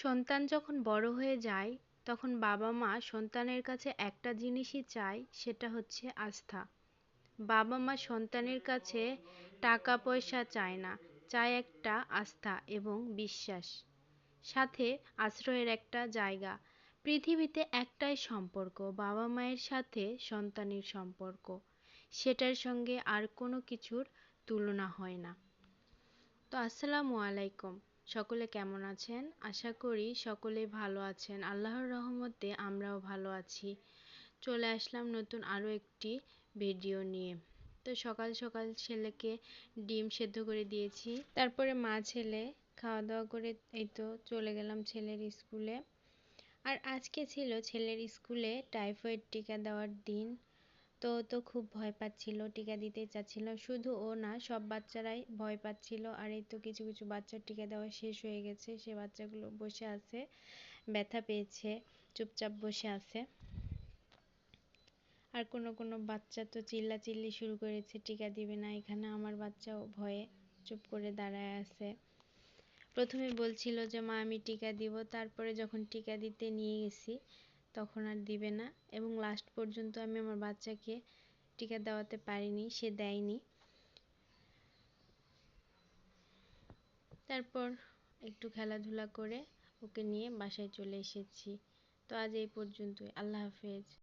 সন্তান যখন বড় হয়ে যায়, তখন বাবা মা সন্তানের কাছে একটা জিনিসই চায়, সেটা হচ্ছে আস্থা। বাবা মা সন্তানের কাছে টাকা পয়সা চায় না, চায় একটা আস্থা এবং বিশ্বাস। সাথে আশ্রয়ের একটা জায়গা। পৃথিবীতে একটাই সম্পর্ক বাবা মায়ের সাথে সন্তানের সম্পর্ক। সেটার সঙ্গে আর কোনো কিছুর তুলনা হয় না। তো আসসালামু আলাইকুম। সকলে কেমন আছেন? আশা করি সকলে ভালো আছেন। আল্লাহর রহমতে আমরাও ভালো আছি। চলে আসলাম নতুন আরও একটি ভিডিও নিয়ে। তো সকাল সকাল ছেলেকে ডিম সেদ্ধ করে দিয়েছি। তারপরে মা ছেলে খাওয়া দাওয়া করে এই তো চলে গেলাম ছেলের স্কুলে। আর আজকে ছিল ছেলের স্কুলে টাইফয়েড টিকা দেওয়ার দিন। তো তো খুব ভয় পাচ্ছিল, টিকা দিতে চাচ্ছিল। শুধু ও না, সব বাচ্চারাই ভয় পাচ্ছিল। আর এই তো কিছু কিছু বাচ্চার টিকা দেওয়া শেষ হয়ে গেছে। সে বাচ্চাগুলো বসে আছে, ব্যথা পেয়েছে, চুপচাপ বসে আছে। আর কোনো কোনো বাচ্চা তো চিল্লা চিল্লি শুরু করেছে, টিকা দিবে না। এখানে আমার বাচ্চাও ভয়ে চুপ করে দাঁড়ায় আছে। প্রথমে বলছিল যে, মা, আমি টিকা দিব। তারপরে যখন টিকা দিতে নিয়ে গেছি তখন আর দিবে না এবং লাস্ট পর্যন্ত আমি আমার বাচ্চাকে টিকা দেওয়াতে পারিনি, সে দেয়নি। তারপর একটু খেলাধুলা করে ওকে নিয়ে বাসায় চলে এসেছি। তো আজ এই পর্যন্তই। আল্লাহ হাফেজ।